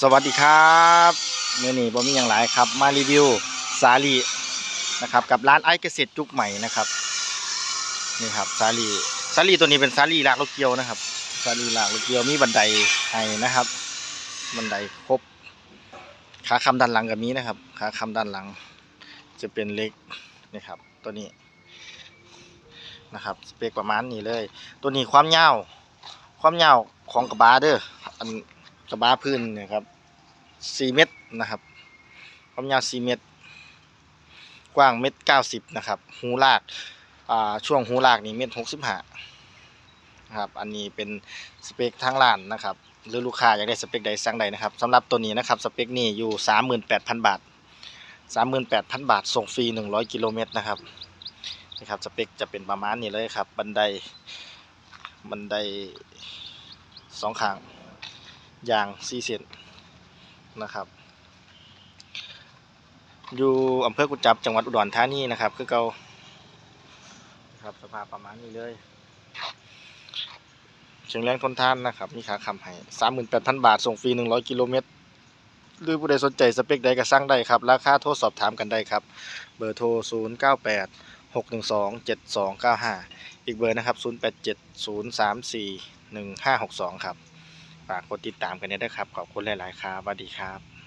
สวัสดีครับเมื่อนี้ผมมีอย่างไรครับ มารีวิวสาลีนะครับกับร้านไอเกษตรจุกใหม่นะครับนี่ครับสาลีสาลีตัวนี้เป็นสาลีลากรถเกียวนะครับสาลีลากรถเกียวมีบันไดให้นะครับ บันไดครบขาคำด้านหลังกับนี้นะครับขาคำด้านหลัง จะเป็นเล็กนี่ครับ ตัวนี้นะครับสเปคประมาณนี้เลย ตัวนี้ความยาวความยาวของกระบะเด้ออัน กระบะพื้นนี่ยครับสี่เมตรนะครับความยาวสี่เมตร กว้างเมตรเก้าสิบนะครับ หูลากาช่วงหูลากนี่เมตรหกสิบห้านะครับอันนี้เป็นสเปคทางร้านนะครับ หรือลูกค้าอยากได้สเปคใดสั่งใดนะครับสำหรับตัวนี้นะครับสเปคนี้อยู่สามหมื่นแปดพันบาทสามหมื่นแปดพันบาท ส่งฟรีหนึ่งร้อยกิโลเมตรนะครับนี่ครับสเปคจะเป็นประมาณนี้เลยครับ บันไดบันไดสองข้าง ยางซีเซนนะครับ อยู่อำเภอกุจจับจังหวัดอุดรธานีนะครับ คือเกาครับสภาพประมาณนี้เลยเชียงแรงทนทานนะครับ มีขาคำให้สามหมื่นแปดพันบาท ส่งฟรีหนึ่งร้อยกิโลเมตรหรือผู้ใดสนใจสเปคใดก็สั่งได้ครับ ราคาโทรสอบถามกันได้ครับ เบอร์โทร 0 9 8 6 1 2 7 2 9 5 อีกเบอร์นะครับ 0 8 7 0 3 4 1 5 6 2 ครับ ฝากกดติดตามกันด้วยนะครับ ขอบคุณหลาย ๆ ครับสวัสดีครับ